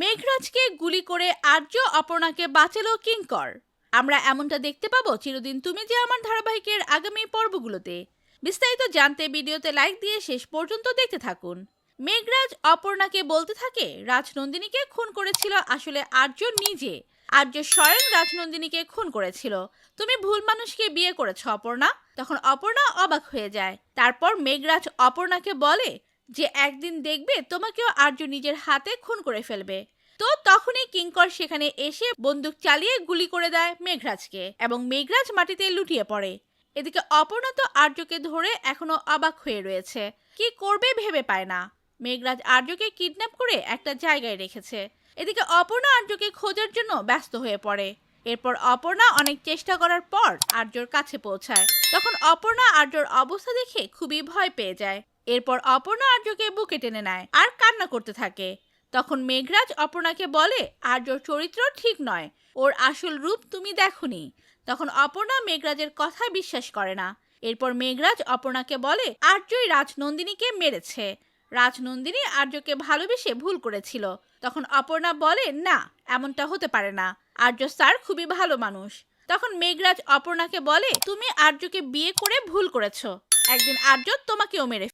মেঘরাজকে গুলি করে আর্য অপর্ণাকে বাঁচালো কিঙ্কর আমরা এমনটা দেখতে পাবো চিরদিন তুমি যে আমার ধারাবাহিকের আগামী পর্বগুলোতে। বিস্তারিত জানতে ভিডিওতে লাইক দিয়ে শেষ পর্যন্ত দেখতে থাকুন। মেঘরাজ অপর্ণাকে বলতে থাকে, রাজনন্দিনীকে খুন করেছিল আসলে আর্য নিজে। আর্য স্বয়ং রাজনন্দিনীকে খুন করেছিল। তুমি ভুল মানুষকে বিয়ে করেছ অপর্ণা। তখন অপর্ণা অবাক হয়ে যায়। তারপর মেঘরাজ অপর্ণাকে বলে যে একদিন দেখবে তোমাকেও আর্য নিজের হাতে খুন করে ফেলবে। তো তখনই কিঙ্কর সেখানে এসে বন্দুক চালিয়ে গুলি করে দেয় মেঘরাজকে এবং মেঘরাজ মাটিতে লুটিয়ে পড়ে। এদিকে অপর্ণা তো আর্যকে ধরে এখনও অবাক হয়ে রয়েছে। কি করবে ভেবে পায় না। মেঘরাজ আর্যকে কিডন্যাপ করে একটা জায়গায় রেখেছে। এদিকে অপর্ণা আর্যকে খোঁজার জন্য ব্যস্ত হয়ে পড়ে। এরপর অপর্ণা অনেক চেষ্টা করার পর আর্যর কাছে পৌঁছায়। তখন অপর্ণা আর্যর অবস্থা দেখে খুবই ভয় পেয়ে যায়। এরপর অপর্ণা আর্যকে বুকে টেনে নেয় আর কান্না করতে থাকে। তখন মেঘরাজ অপর্ণাকে বলে আর্যর চরিত্র ঠিক নয়। ওর আসল রূপ তুমি দেখনি। তখন অপর্ণা মেঘরাজের কথা বিশ্বাস করে না। এরপর মেঘরাজ অপর্ণাকে বলে, আর্যই রাজনন্দিনীকে মেরেছে। রাজনন্দিনী আর্যকে ভালোবেসে ভুল করেছিল। তখন অপর্ণা বলে, না, এমনটা হতে পারে না। আর্য স্যার খুবই ভালো মানুষ। তখন মেঘরাজ অপর্ণাকে বলে, তুমি আর্যকে বিয়ে করে ভুল করেছ। একদিন আর্য তোমাকেও মেরে